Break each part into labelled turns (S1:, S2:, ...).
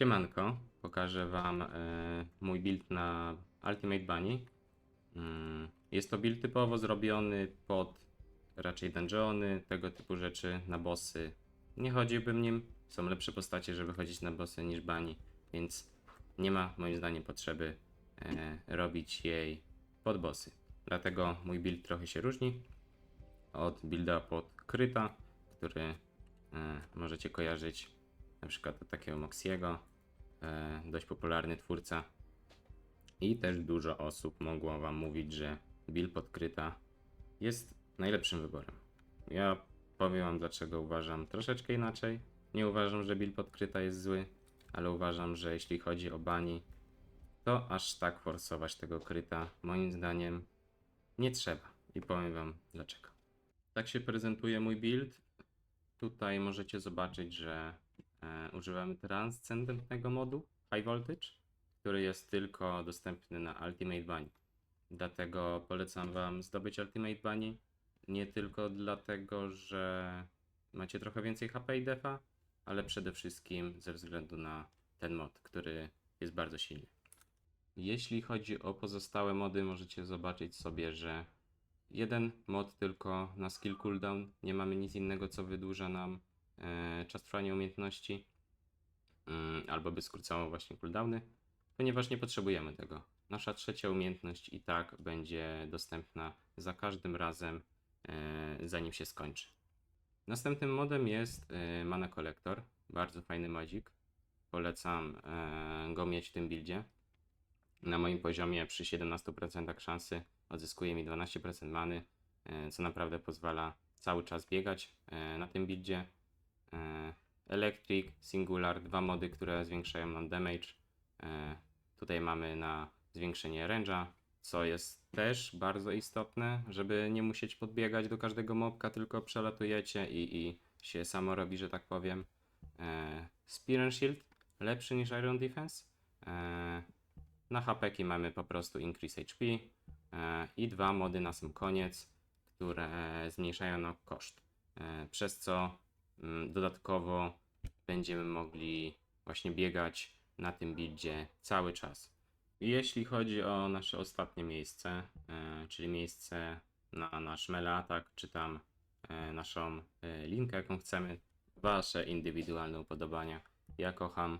S1: Siemanko, pokażę Wam e, mój build na Ultimate Bunny. Mm, Jest to build typowo zrobiony pod raczej dungeony, tego typu rzeczy, na bossy. Nie chodziłbym nim, są lepsze postacie, żeby chodzić na bossy niż Bunny, więc nie ma moim zdaniem potrzeby e, robić jej pod bossy. Dlatego mój build trochę się różni od builda pod Kryta, który e, możecie kojarzyć na przykład takiego Moxiego, e, dość popularny twórca. I też dużo osób mogło Wam mówić, że build podkryta jest najlepszym wyborem. Ja powiem Wam, dlaczego uważam troszeczkę inaczej. Nie uważam, że build podkryta jest zły, ale uważam, że jeśli chodzi o bani, to aż tak forsować tego kryta, moim zdaniem, nie trzeba. I powiem Wam dlaczego. Tak się prezentuje mój build. Tutaj możecie zobaczyć, że używamy transcendentnego modu High Voltage, który jest tylko dostępny na Ultimate Bunny. Dlatego polecam Wam zdobyć Ultimate Bunny. Nie tylko dlatego, że macie trochę więcej HP i defa, ale przede wszystkim ze względu na ten mod, który jest bardzo silny. Jeśli chodzi o pozostałe mody, możecie zobaczyć sobie, że jeden mod tylko na skill cooldown. Nie mamy nic innego, co wydłuża nam e, czas trwania umiejętności, mm, albo by skrócało właśnie cooldowny, ponieważ nie potrzebujemy tego. Nasza trzecia umiejętność i tak będzie dostępna za każdym razem, e, zanim się skończy. Następnym modem jest e, Mana Collector. Bardzo fajny modzik. Polecam e, go mieć w tym buildzie. Na moim poziomie przy 17% szansy odzyskuje mi 12% many, e, co naprawdę pozwala cały czas biegać e, na tym buildzie. E, Electric, Singular, dwa mody, które zwiększają nam damage. E, Tutaj mamy na zwiększenie range'a, co jest też bardzo istotne, żeby nie musieć podbiegać do każdego mobka, tylko przelatujecie i, i się samo robi, że tak powiem. E, Spear and Shield lepszy niż Iron Defense. Na HP mamy po prostu Increase HP i dwa mody na sam koniec, które zmniejszają nam koszt. Przez co dodatkowo będziemy mogli właśnie biegać na tym buildzie cały czas. Jeśli chodzi o nasze ostatnie miejsce, e, czyli miejsce na nasz melee atak, czy tam e, naszą e, linkę, jaką chcemy, wasze indywidualne upodobania. Ja kocham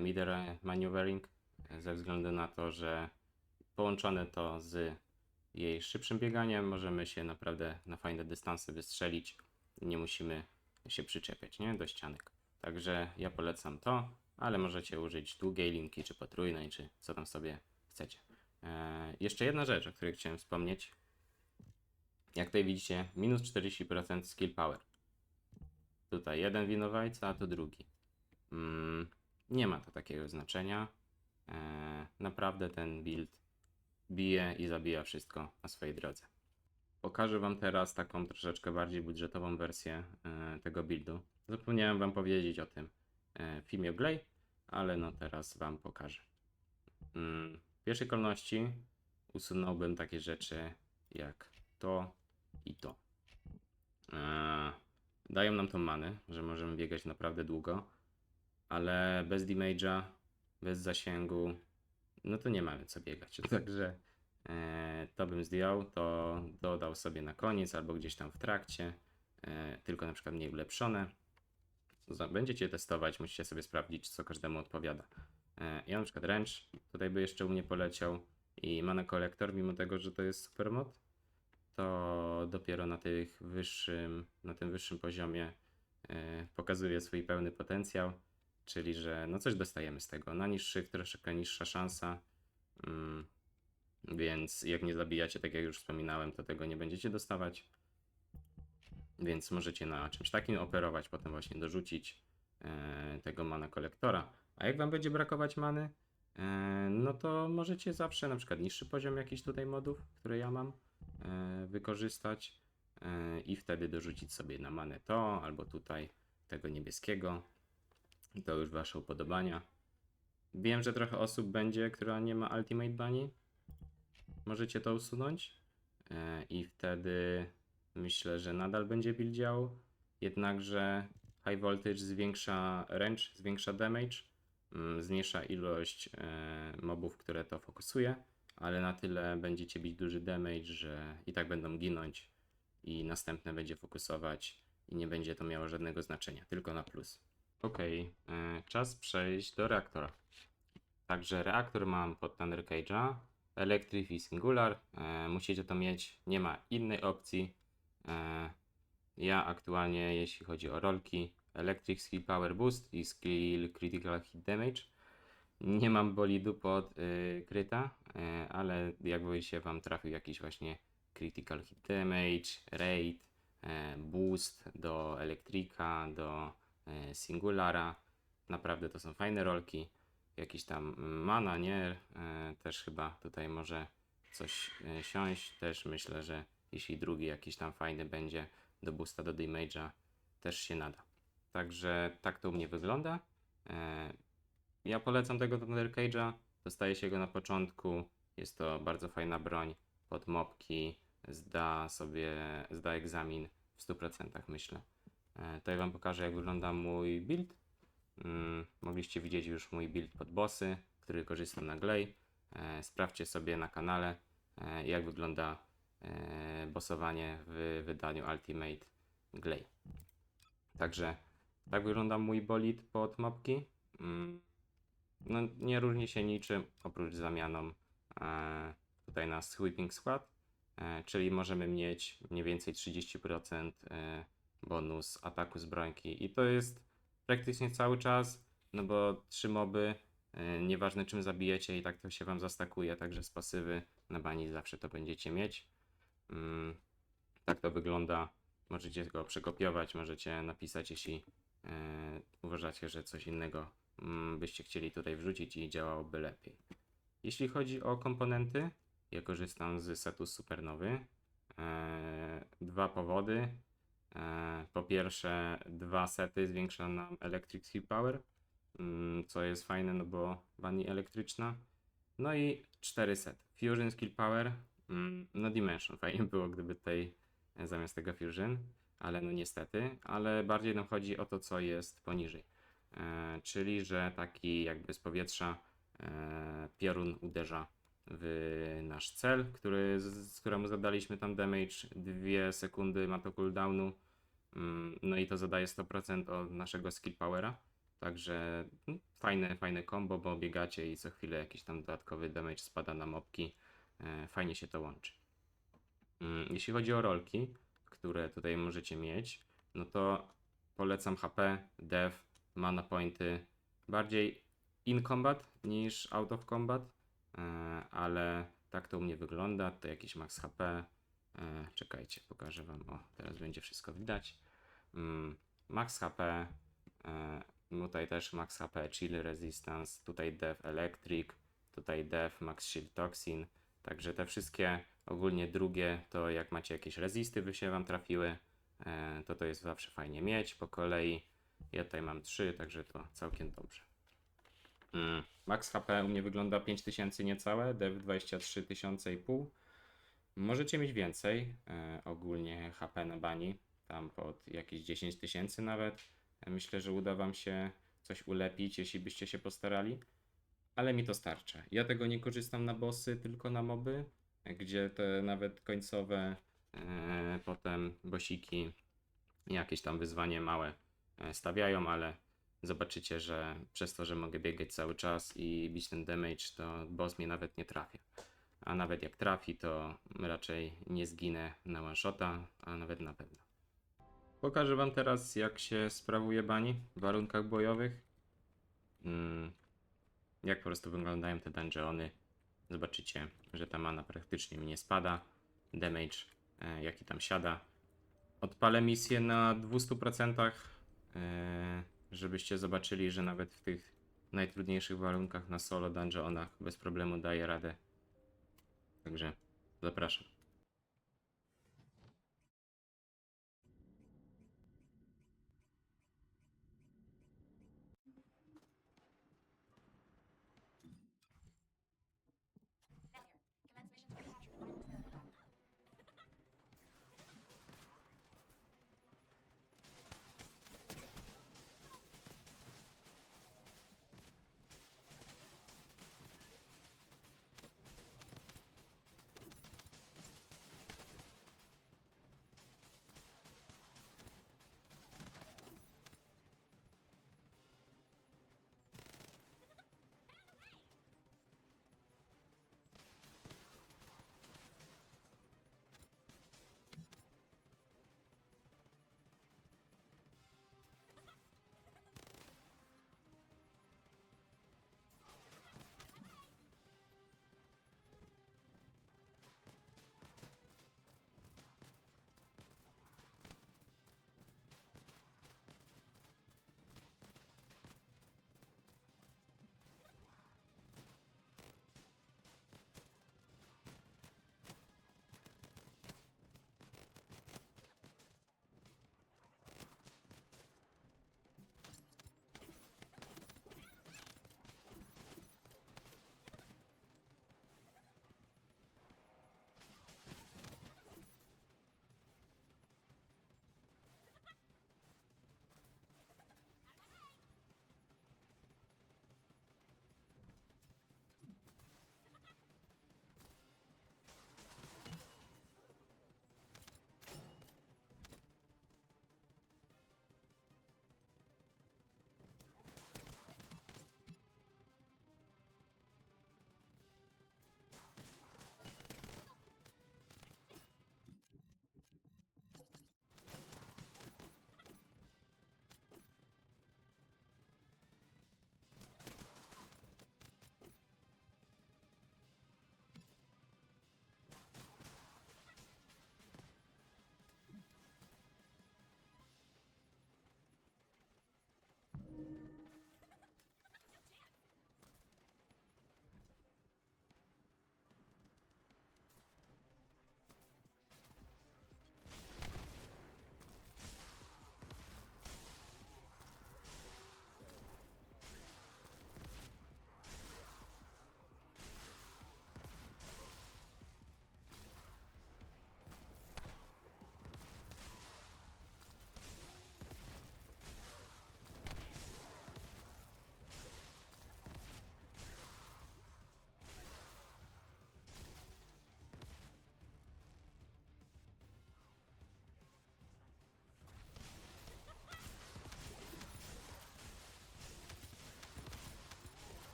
S1: middle maneuvering ze względu na to, że połączone to z jej szybszym bieganiem możemy się naprawdę na fajne dystanse wystrzelić nie musimy się przyczepiać nie? do ścianek. Także ja polecam to, ale możecie użyć długiej linki, czy potrójnej, czy co tam sobie chcecie. E, jeszcze jedna rzecz, o której chciałem wspomnieć. Jak tutaj widzicie, minus 40% skill power. Tutaj jeden winowajca, a tu drugi. Mm, nie ma to takiego znaczenia. E, naprawdę ten build bije i zabija wszystko na swojej drodze. Pokażę Wam teraz taką troszeczkę bardziej budżetową wersję e, tego buildu. Zapomniałem Wam powiedzieć o tym e, w filmie Glay, ale no teraz Wam pokażę. Mm, w pierwszej kolejności usunąłbym takie rzeczy jak to i to. E, dają nam tą manę, że możemy biegać naprawdę długo, ale bez damage'a, bez zasięgu, no to nie mamy co biegać. Także e, to bym zdjął, to dodał sobie na koniec albo gdzieś tam w trakcie, e, tylko na przykład mniej ulepszone. Będziecie testować, musicie sobie sprawdzić, co każdemu odpowiada. E, ja na przykład wręcz tutaj by jeszcze u mnie poleciał i Mana Collector, mimo tego, że to jest super mod, to dopiero na, tych wyższym, na tym wyższym poziomie e, pokazuje swój pełny potencjał, czyli że no coś dostajemy z tego. Na niższych troszeczkę niższa szansa, mm, więc jak nie zabijacie, tak jak już wspominałem, to tego nie będziecie dostawać. Więc możecie na czymś takim operować, potem właśnie dorzucić e, tego mana kolektora. A jak wam będzie brakować many, e, no to możecie zawsze na przykład niższy poziom jakiś tutaj modów, które ja mam, e, wykorzystać e, i wtedy dorzucić sobie na manę to, albo tutaj tego niebieskiego. To już wasze upodobania. Wiem, że trochę osób będzie, która nie ma Ultimate Bunny. Możecie to usunąć e, i wtedy myślę, że nadal będzie build. Jednakże High Voltage zwiększa range, zwiększa damage, mm, zmniejsza ilość e, mobów, które to fokusuje, ale na tyle będziecie bić duży damage, że i tak będą ginąć i następne będzie fokusować i nie będzie to miało żadnego znaczenia, tylko na plus. Ok, czas przejść do reaktora. Także reaktor mam pod Thunder Cage'a, Electric i Singular. E, musicie to mieć, nie ma innej opcji. E, ja aktualnie, jeśli chodzi o rolki, Electric Skill Power Boost i Skill Critical Hit Damage. Nie mam bolidu pod y, kryta, y, ale jakby się Wam trafił jakiś właśnie Critical Hit Damage, Raid, y, Boost do Elektrika, do y, Singulara. Naprawdę to są fajne rolki. Jakiś tam mana, nie? Y, też chyba tutaj może coś y, siąść. Też myślę, że jeśli drugi jakiś tam fajny będzie do boosta do damage'a, też się nada. Także tak to u mnie wygląda. E, Ja polecam tego Thunder Cage'a. Dostaje się go na początku. Jest to bardzo fajna broń pod mopki. Zda sobie, zda egzamin w 100% myślę. E, ja Wam pokażę jak wygląda mój build. Mm, Mogliście widzieć już mój build pod bossy, który korzystam na Glay. E, Sprawdźcie sobie na kanale e, jak wygląda e, bossowanie w wydaniu Ultimate Glay. Także tak wygląda mój bolid pod mapki. Mm, No, nie różni się niczym oprócz zamianą tutaj na Sweeping Squad, czyli możemy mieć mniej więcej 30% e, bonus ataku z brońki i to jest praktycznie cały czas, no bo trzy moby, e, nieważne czym zabijecie i tak to się wam zastakuje, także z pasywy na bani zawsze to będziecie mieć. Mm, tak to wygląda. Możecie go przekopiować, możecie napisać, jeśli e, uważacie, że coś innego mm, byście chcieli tutaj wrzucić i działałoby lepiej. Jeśli chodzi o komponenty, ja korzystam z setu Supernowy. E, dwa powody. E, po pierwsze, dwa sety zwiększa nam Electric Skill Power, mm, co jest fajne, no bo bani elektryczna. No i cztery sety. Fusion Skill Power, mm, no Dimension. Fajnie było, gdyby tutaj e, zamiast tego Fusion, ale no niestety, ale bardziej nam chodzi o to, co jest poniżej. E, czyli, że taki jakby z powietrza piorun uderza w nasz cel, który, z, z któremu zadaliśmy tam damage, 2 sekundy ma to cooldownu, mm, no i to zadaje 100% od naszego skill powera, także mm, fajne, fajne combo, bo biegacie i co chwilę jakiś tam dodatkowy damage spada na mopki, e, fajnie się to łączy. Mm, Jeśli chodzi o rolki, które tutaj możecie mieć, no to polecam HP, dev, mana pointy, bardziej in combat niż out of combat, ale tak to u mnie wygląda, to jakiś max HP, e, czekajcie, pokażę wam, o teraz będzie wszystko widać, Mm, max HP, e, tutaj też max HP, chill resistance, tutaj dev electric, tutaj dev max shield toxin, także te wszystkie ogólnie drugie to jak macie jakieś rezisty by się wam trafiły, e, to to jest zawsze fajnie mieć. Po kolei. Ja tutaj mam 3, także to całkiem dobrze. Mm. Max HP u mnie wygląda 5000 niecałe, dev 23 tysiące i pół. Możecie mieć więcej, e, ogólnie HP na bani, tam pod jakieś 10 tysięcy nawet. Myślę, że uda wam się coś ulepić, jeśli byście się postarali, ale mi to starcza. Ja tego nie korzystam na bossy, tylko na moby, gdzie te nawet końcowe, e, potem bosiki, jakieś tam wyzwanie małe e, stawiają, ale zobaczycie, że przez to, że mogę biegać cały czas i bić ten damage, to boss mnie nawet nie trafia. A nawet jak trafi, to raczej nie zginę na one shota, a nawet na pewno. Pokażę wam teraz, jak się sprawuje bani w warunkach bojowych. Mm, jak po prostu wyglądają te dungeony. Zobaczycie, że ta mana praktycznie mi nie spada. Damage, e, jaki tam siada. Odpalę misję na 200%, e, żebyście zobaczyli, że nawet w tych najtrudniejszych warunkach na solo dungeonach bez problemu daje radę. Także zapraszam.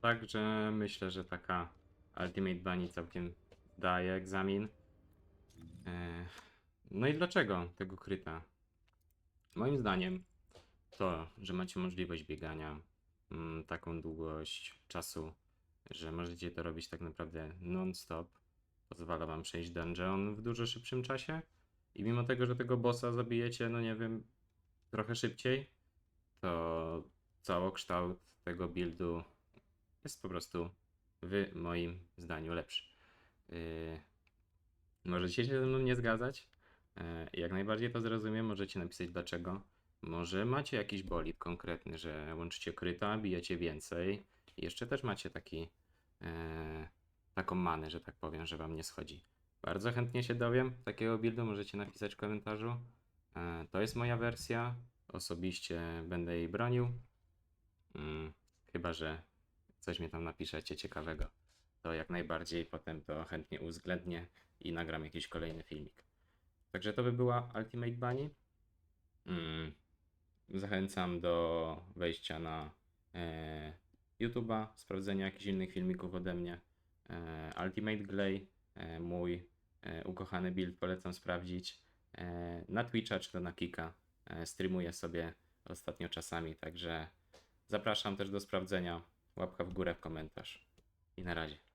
S1: Także myślę, że taka Ultimate Bunny całkiem daje egzamin. E, No i dlaczego tego kryta? Moim zdaniem to, że macie możliwość biegania mm, taką długość czasu, że możecie to robić tak naprawdę non-stop, pozwala wam przejść dungeon w dużo szybszym czasie i mimo tego, że tego bossa zabijecie, no nie wiem, trochę szybciej, to całokształt tego buildu jest po prostu w moim zdaniu lepszy. Yy, możecie się ze mną nie zgadzać. Yy, jak najbardziej to zrozumiem, możecie napisać dlaczego. Może macie jakiś bolid konkretny, że łączycie kryta, bijecie więcej. I jeszcze też macie taki, yy, taką manę, że tak powiem, że wam nie schodzi. Bardzo chętnie się dowiem takiego buildu, możecie napisać w komentarzu. Yy, to jest moja wersja. Osobiście będę jej bronił. Mm, chyba, że coś mnie tam napiszecie ciekawego, to jak najbardziej potem to chętnie uwzględnię i nagram jakiś kolejny filmik. Także to by była Ultimate Bunny. Mm, zachęcam do wejścia na e, YouTube'a, sprawdzenia jakichś innych filmików ode mnie. E, Ultimate Glay, e, mój e, ukochany build, polecam sprawdzić. E, na Twitcha czy to na Kika e, streamuję sobie ostatnio czasami, także zapraszam też do sprawdzenia. Łapka w górę, komentarz. I na razie.